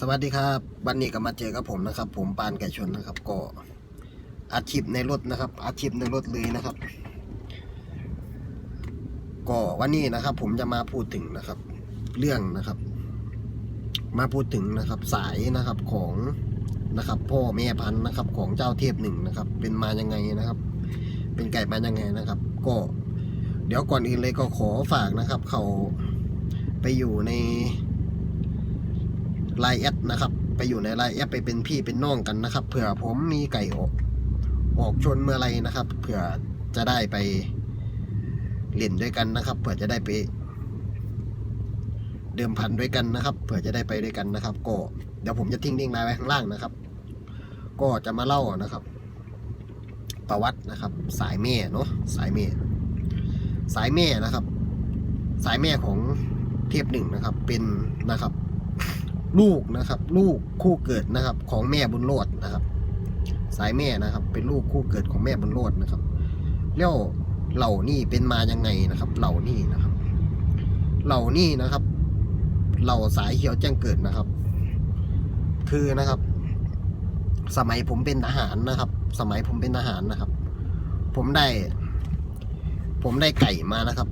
สวัสดีครับ วันนี้ก็มาเจอกับผมนะครับ ผมปานไก่ชนนะครับ ก็อาชีพในรถนะครับ อาชีพในรถเลยนะครับ ก็วันนี้นะครับ ผมจะมาพูดถึงนะครับ เรื่องนะครับ มาพูดถึงนะครับ สายนะครับของนะครับ พ่อแม่พันธุ์นะครับ ของเจ้าเทพหนึ่งนะครับ เป็นมายังไงนะครับ เป็นไก่มายังไงนะครับ ก็เดี๋ยวก่อนอื่นเลยก็ขอฝากนะครับ เขาไปอยู่ใน ไลน์แอดนะครับ ไปอยู่ในไลน์แอดไปเป็นพี่เป็นน้องกันนะครับ เผื่อผมมีไก่ออกออกชนเมื่อไรนะครับ เผื่อจะได้ไปเล่นด้วยกันนะครับ เผื่อจะได้ไป เดิมพันด้วยกันนะครับ เผื่อจะได้ไปด้วยกันนะครับ ก็เดี๋ยวผมจะทิ้งลิงก์ไลน์ไว้ข้างล่างนะครับ ก็จะมาเล่านะครับ ประวัตินะครับ สายแม่เนาะสายแม่สายแม่นะครับ สายแม่ของเทพหนึ่งนะครับ เป็นนะครับ ลูกนะครับ ลูกคู่เกิดนะครับ ของแม่บุญโลดนะครับ สายแม่นะครับ เป็นลูกคู่เกิดของแม่บุญโลดนะครับแล้วเหล่านี่เป็นมายังไงนะครับ เหล่านี่นะครับ เหล่านี่นะครับ เหล่าสายเขียวแจ้งเกิดนะครับ คือนะครับ สมัยผมเป็นทหารนะครับ สมัยผมเป็นทหารนะครับ ผมได้ ผมได้ไก่มานะครับ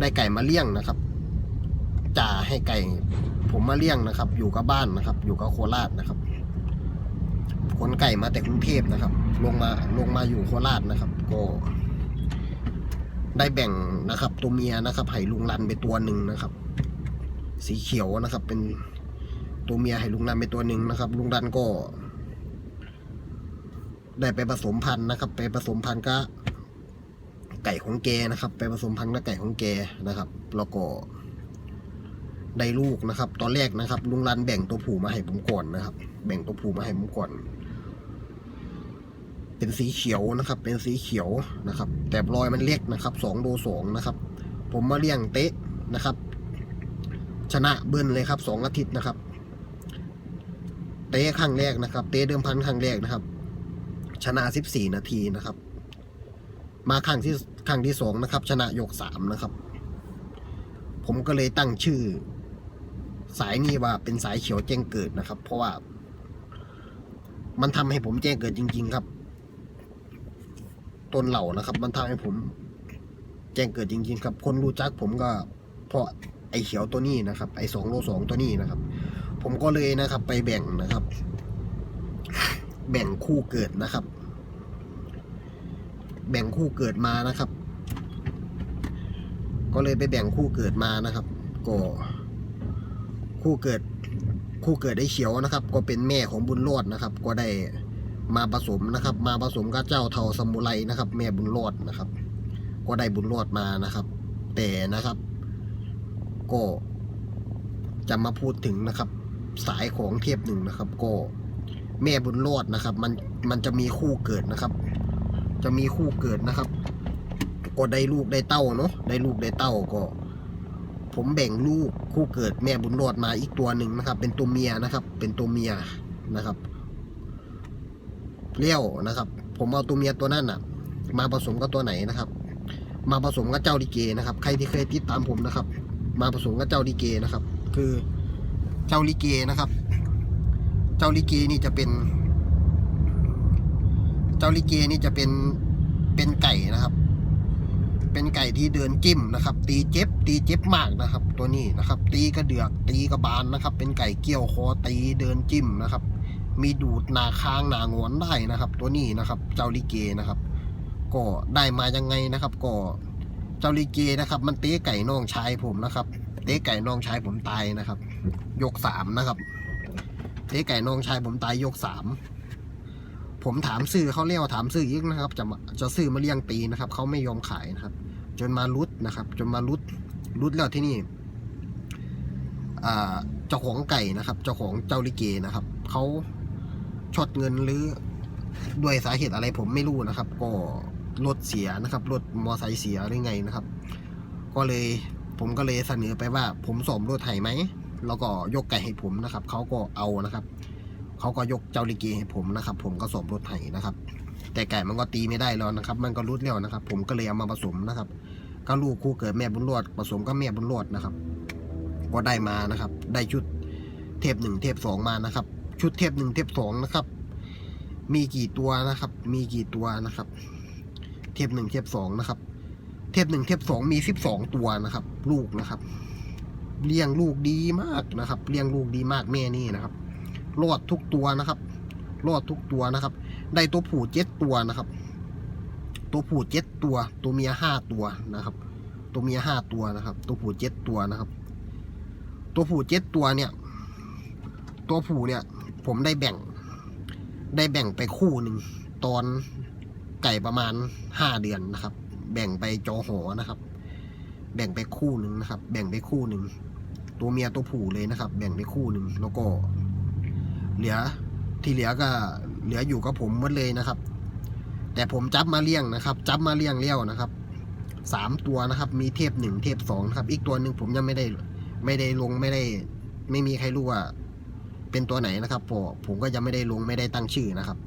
ได้ไก่มาเลี้ยงนะครับ จ่าให้ไก่ ผมมาเลี้ยงนะครับ อยู่กับบ้านนะครับ อยู่กับโคราชนะครับขนไก่มาแต่กรุงเทพนะครับ ลงมาลงมาอยู่โคราชนะครับ ก็ได้แบ่งนะครับ ตัวเมียนะครับให้ลุงรันไปตัวหนึ่งนะครับ สีเขียวนะครับ เป็นตัวเมียให้ลุงรันไปตัวหนึ่งนะครับ ลุงรันก็ ได้ไปผสมพันธุ์นะครับ ไปผสมพันธุ์กับไก่ของแกนะครับ ไปผสมพันธุ์กับไก่ของแกนะครับ แล้วก็ ได้ลูกนะครับ ตอนแรกนะครับ ลุงรันแบ่งตัวผูมาให้ผมก่อนนะครับ แบ่งตัวผูมาให้ผมก่อน เป็นสีเขียวนะครับ เป็นสีเขียวนะครับ แต่รอยมันเล็กนะครับสองโดสองนะครับ ผมมาเลี้ยงเตะนะครับ ชนะเบิ้ลเลยครับสองอาทิตย์นะครับ เตะครั้งแรกนะครับ เตะเดิมพันครั้งแรกนะครับ ชนะสิบสี่นาทีนะครับ มาครั้งที่ครั้งที่สองนะครับ ชนะยกสามนะครับผมก็เลยตั้งชื่อ สายนี้ว่าเป็นสายเขียวแจ้งเกิดนะครับ เพราะว่า มันทำให้ผมแจ้งเกิดจริง ๆ ครับ ต้นเหล่านะครับ มันทำให้ผม แจ้งเกิดจริง ๆ ครับ คนรู้จักผมก็ เพราะไอเขียวตัวนี้นะครับ ไอสองโลสองตัวนี้นะครับ ผมก็เลยนะครับ ไปแบ่งนะครับ แบ่งคู่เกิดนะครับ แบ่งคู่เกิดมานะครับ ก็เลยไปแบ่งคู่เกิดมานะครับ ก็ คู่เกิดคู่เกิดได้เขียวนะครับ ก็เป็นแม่ของบุญรอดนะครับ ก็ได้มาผสมนะครับ มาผสมกับเจ้าเทาสมุไรนะครับ แม่บุญรอดนะครับ ก็ได้บุญรอดมานะครับ แต่นะครับ ก็จะมาพูดถึงนะครับ สายของเทพหนึ่งนะครับ ก็แม่บุญรอดนะครับ มันมันจะมีคู่เกิดนะครับ จะมีคู่เกิดนะครับ ก็ได้ลูกได้เต้าเนาะได้ลูกได้เต้าก็ ผมแบ่งลูกคู่เกิดแม่บุญรอดมาอีกตัวหนึ่งนะครับ เป็นตัวเมียนะครับ เป็นตัวเมียนะครับเลี้ยวนะครับ ผมเอาตัวเมียตัวนั้นน่ะ มาผสมกับตัวไหนนะครับ มาผสมกับเจ้าดิเกนะครับ ใครที่เคยติดตามผมนะครับ มาผสมกับเจ้าดิเกนะครับ คือเจ้าลิเกนะครับ เจ้าลิเกนี่จะเป็น เจ้าลิเกนี่จะเป็นเป็นไก่นะครับ เป็นไก่ที่เดินจิ้มนะครับ ตีเจ็บ ตีเจ็บมากนะครับ ตัวนี้นะครับ ตีกระเดือก ตีกระบาลนะครับ เป็นไก่เกี่ยวคอตีเดินจิ้มนะครับ มีดูดหนาคางหนางอนได้นะครับ ตัวนี้นะครับ เจ้าลิเกนะครับ ก็ได้มายังไงนะครับ ก็เจ้าลิเกนะครับ มันเตะไก่น้องชายผมนะครับ เตะไก่น้องชายผมตายนะครับ ยกสามนะครับ เตะไก่น้องชายผมตายยกสาม ผมถามซื้อเขาเรียกว่าถามซื้ออีกนะครับ จะจะซื้อมาเลี้ยงปีนะครับเขาไม่ยอมขายนะครับ จนมารุดนะครับ จนมารุดรุดแล้วที่นี่เจ้าของไก่นะครับ เจ้าของเจ้าลิเกนะครับเขาช็อตเงินหรือด้วยสาเหตุอะไรผมไม่รู้นะครับ ก็รถเสียนะครับรถมอไซค์เสียหรือไงนะครับ ก็เลยผมก็เลยเสนอไปว่า ผมสมรถไถไหมแล้วก็ยกไก่ให้ผมนะครับเขาก็เอานะครับ เขาก็ยกเจ้าลิเกให้ผมนะครับ ผมก็สมรถไถนะครับ แต่ไก่มันก็ตีไม่ได้แล้วนะครับ มันก็รุดแล้วนะครับ ผมก็เลยเอามาผสมนะครับก็ลูกคู่เกิดแม่บุญรอดผสมกับแม่บุญรอดนะครับ ก็ได้มานะครับ ได้ชุดเทปหนึ่งเทปสองมานะครับ ชุดเทปหนึ่งเทปสองนะครับ มีกี่ตัวนะครับ มีกี่ตัวนะครับ เทปหนึ่งเทปสองนะครับ เทปหนึ่งเทปสองมีสิบสองตัวนะครับ ลูกนะครับเลี้ยงลูกดีมากนะครับเลี้ยงลูกดีมากแม่นี่นะครับ รอดทุกตัวนะครับรอดทุกตัวนะครับ ได้ตัวผู้เจ็ดตัวนะครับ ตัวผู้เจ็ดตัว ตัวเมียห้าตัวนะครับ ตัวเมียห้าตัวนะครับ ตัวผู้เจ็ดตัวนะครับ ตัวผู้เจ็ดตัวเนี่ย ตัวผู้เนี่ย ผมได้แบ่ง ได้แบ่งไปคู่หนึ่งตอนไก่ประมาณห้าเดือนนะครับ แบ่งไปจอหอนะครับ แบ่งไปคู่หนึ่งนะครับ แบ่งไปคู่หนึ่งตัวเมียตัวผู้เลยนะครับ แบ่งไปคู่หนึ่งแล้วก็ เหลือที่เหลือก็เหลืออยู่กับผมหมดเลยนะครับ แต่ผมจับมาเลี้ยงนะครับ จับมาเลี้ยงเลี้ยวนะครับสามตัวนะครับ มีเทพหนึ่งเทพสองนะครับ อีกตัวหนึ่งผมยังไม่ได้ไม่ได้ลงไม่ได้ ไม่มีใครรู้ว่า เป็นตัวไหนนะครับพอผมก็ยังไม่ได้ลงไม่ได้ตั้งชื่อนะครับ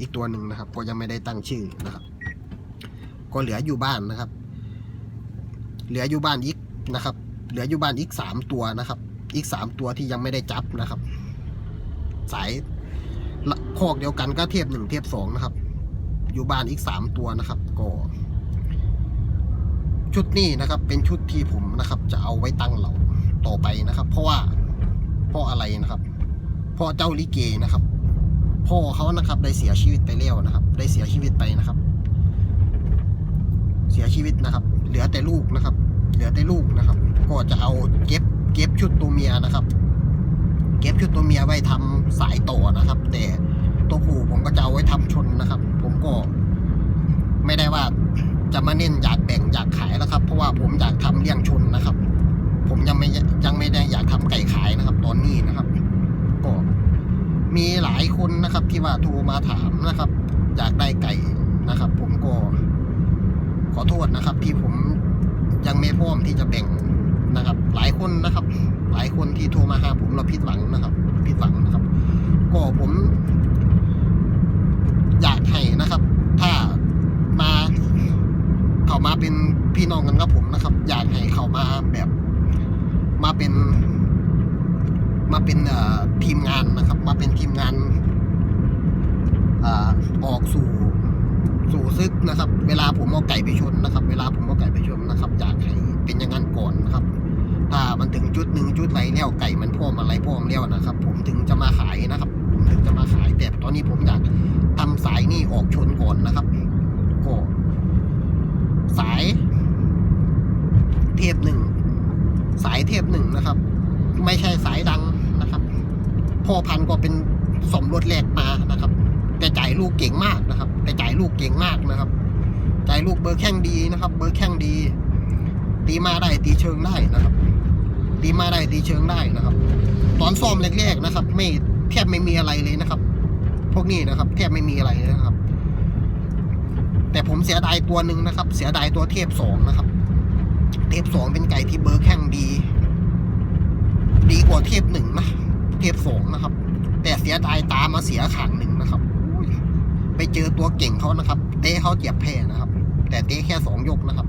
อีกตัวหนึ่งนะครับ ก็ยังไม่ได้ตั้งชื่อนะครับ ก็เหลืออยู่บ้านนะครับ เหลืออยู่บ้านอีกนะครับ เหลืออยู่บ้านอีกสามตัวนะครับ อีกสามตัวที่ยังไม่ได้จับนะครับ สายคอกเดียวกันก็เทียบหนึ่งเทียบสองนะครับ อยู่บ้านอีกสามตัวนะครับ ก็ชุดนี้นะครับ เป็นชุดที่ผมนะครับ จะเอาไว้ตั้งเหล่าต่อไปนะครับ เพราะว่าเพราะอะไรนะครับพราะเจ้าลิเกนะครับ พ่อเขานะครับ ได้เสียชีวิตไปแล้วนะครับ ได้เสียชีวิตไปนะครับ เสียชีวิตนะครับ เหลือแต่ลูกนะครับ เหลือแต่ลูกนะครับ ก็จะเอาเก็บเก็บชุดตัวเมียนะครับ เก็บชุดตัวเมียไว้ทำสายต่อนะครับ แต่ตัวผู้ผมก็จะเอาไว้ทำชนนะครับ ผมก็ไม่ได้ว่าจะมาเน้นอยากแบ่งอยากขายแล้วครับ เพราะว่าผมอยากทำเลี้ยงชนนะครับ ผมยังไม่ยังไม่ได้อยากทำไก่ขายนะครับ ตอนนี้นะครับ ก็มีหลายคนนะครับ ที่ว่าโทรมาถามนะครับ อยากได้ไก่นะครับ ผมก็ขอโทษนะครับ ที่ผมยังไม่พร้อมที่จะแบ่งนะครับ หลายคนนะครับ หลายคนที่โทรมาหาผมเราผิดหวังนะครับผิดหวังนะครับ ก็ผม อยากให้นะครับ ถ้ามาเขามาเป็นพี่น้องกันกับผมนะครับ อยากให้เขามาแบบมาเป็น มาเป็นเอ่อทีมงานนะครับ มาเป็นทีมงานอ่าออกสู่สู่ซึกนะครับ เวลาผมเอาไก่ไปชนนะครับ เวลาผมเอาไก่ไปชนนะครับ อยากให้เป็นอย่างนั้นก่อนนะครับ จุดหนึ่งจุดไรแล้วไก่มันพร้อมอะไรพร้อมแล้วนะครับ ผมถึงจะมาขายนะครับ ผมถึงจะมาขายแต่ตอนนี้ผมอยากทำสายนี่ออกชนก่อนนะครับก็สาย เทพหนึ่งสายเทพหนึ่งนะครับ ไม่ใช่สายดังนะครับพ่อพันก็เป็นสมรสแรกมานะครับ แต่จ่ายลูกเก่งมากนะครับ แต่จ่ายลูกเก่งมากนะครับจ่ายลูกเบอร์แข้งดีนะครับ เบอร์แข้งดี ตีมาได้ตีเชิงได้นะครับ ตีมาได้ตีเชิงได้นะครับ ตอนซ้อมแรกๆนะครับ ไม่แทบไม่มีอะไรเลยนะครับ พวกนี้นะครับ แทบไม่มีอะไรเลยนะครับ แต่ผมเสียดายตัวหนึ่งนะครับ เสียดายตัวเทพสองนะครับ เทพสองเป็นไก่ที่เบอร์แข้งดี ดีกว่าเทพหนึ่งนะเทพสองนะครับ แต่เสียดายตามาเสียขางหนึ่งนะครับไปเจอตัวเก่งเขานะครับ เต้เขาเจียบแพ้นะครับ แต่เต้แค่สองยกนะครับ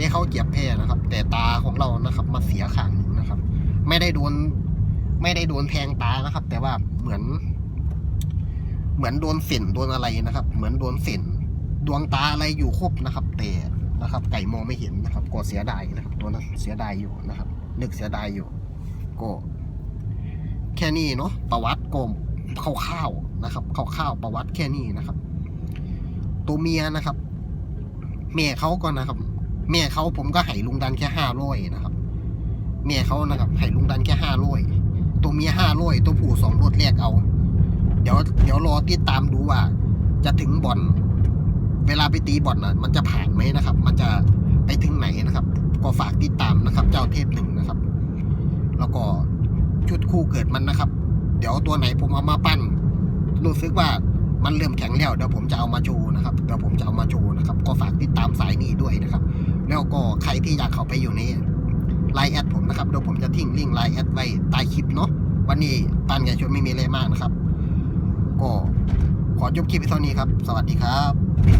เต้เขาเจียบแพ้นะครับ แต่ตาของเรานะครับ มาเสียขางหนึ่งนะครับ ไม่ได้โดน ไม่ได้โดนแทงตานะครับ แต่ว่าเหมือน เหมือนโดนเส้นโดนอะไรนะครับ เหมือนโดนเส้นดวงตาอะไรอยู่ครบนะครับ แต่นะครับ ไก่มองไม่เห็นนะครับก็เสียดายนะครับ ตัวนั้นเสียดายอยู่นะครับ นึกเสียดายอยู่ก็แค่นี้เนาะประวัติกลมคร่าวๆนะครับคร่าวๆประวัติแค่นี้นะครับ ตัวเมียนะครับแม่เขาก็นะครับ แม่เขาผมก็ให้ลุงดันแค่ห้าร้อยนะครับ แม่เขานะครับให้ลุงดันแค่ห้าร้อยตัวเมียห้าร้อยตัวผู้สองรถแรกเอา เดี๋ยวเดี๋ยวรอติดตามดูว่า จะถึงบ่อน เวลาไปตีบ่อนน่ะมันจะผ่านไหมนะครับ มันจะไปถึงไหนนะครับ ก็ฝากติดตามนะครับ เจ้าเทพหนึ่งนะครับ แล้วก็ชุดคู่เกิดมันนะครับ เดี๋ยวตัวไหนผมเอามาปั้น รู้สึกว่ามันเริ่มแข็งแล้วเดี๋ยวผมจะเอามาโชว์นะครับเดี๋ยวผมจะเอามาโชว์นะครับ ก็ฝากติดตามสายนี้ด้วยนะครับ แล้วก็ใครที่อยากเข้าไปอยู่ในไลน์แอดผมนะครับเดี๋ยวผมจะทิ้งลิงก์ไลน์แอดไว้ใต้คลิปเนาะวันนี้ปันไก่ชนไม่มีอะไรมากนะครับ ก็ขอจบคลิปไปเท่านี้ครับ สวัสดีครับ